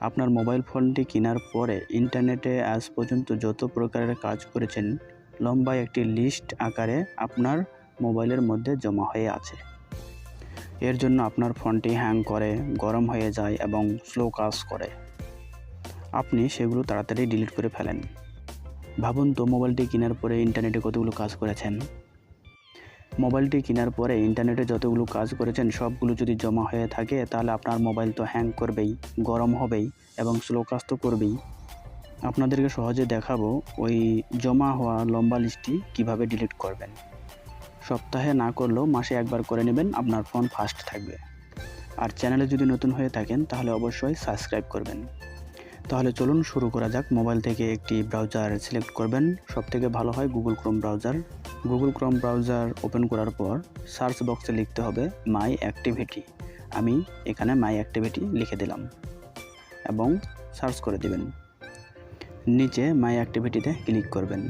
আপনার মোবাইল ফোনটি কেনার পরে ইন্টারনেটে আজ পর্যন্ত যত প্রকারের কাজ করেছেন লম্বা একটি লিস্ট আকারে আপনার মোবাইলের মধ্যে জমা হয়ে আছে। এর জন্য আপনার ফোনটি হ্যাং করে, গরম হয়ে যায় এবং স্লো কাজ করে। আপনি সেগুলো তাড়াতাড়ি ডিলিট করে ফেলেন। ভাবুন তো, মোবাইলটি কেনার পরে ইন্টারনেটে কতগুলো কাজ করেছেন। মোবাইলটি কেনার পরে ইন্টারনেটে যতগুলো কাজ করেছেন, সবগুলো যদি জমা হয়ে থাকে, তাহলে আপনার মোবাইল তো হ্যাং করবেই, গরম হবেই এবং স্লো কাজ তো করবেই। আপনাদেরকে সহজে দেখাবো ওই জমা হওয়া লম্বা লিস্টটি কীভাবে ডিলিট করবেন। সপ্তাহে না করলেও মাসে একবার করে নেবেন, আপনার ফোন ফাস্ট থাকবে। আর চ্যানেলে যদি নতুন হয়ে থাকেন, তাহলে অবশ্যই সাবস্ক্রাইব করবেন। তাহলে চলুন শুরু করা যাক। মোবাইল থেকে একটি ব্রাউজার সিলেক্ট করবেন। সবথেকে ভালো হয় Google Chrome browser Google Chrome browser open করার পর সার্চ বক্সে লিখতে হবে মাই অ্যাক্টিভিটি আমি এখানে মাই অ্যাক্টিভিটি লিখে দিলাম এবং সার্চ করে দিবেন। নিচে মাই অ্যাক্টিভিটিতে ক্লিক করবেন।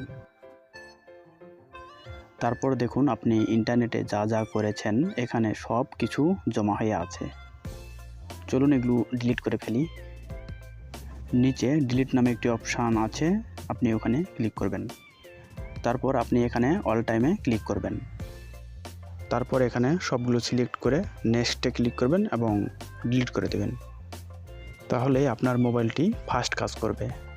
তারপর দেখুন আপনি ইন্টারনেটে যা যা করেছেন, এখানে সব কিছু জমা হয়ে আছে। চলুন এগুলো ডিলিট করে ফেলি। নিচে ডিলিট নামে একটি অপশান আছে, আপনি ওখানে ক্লিক করবেন। তারপর আপনি এখানে অল টাইমে ক্লিক করবেন। তারপর এখানে সবগুলো সিলেক্ট করে নেক্সটে ক্লিক করবেন এবং ডিলিট করে দেবেন। তাহলে আপনার মোবাইলটি ফাস্ট কাজ করবে।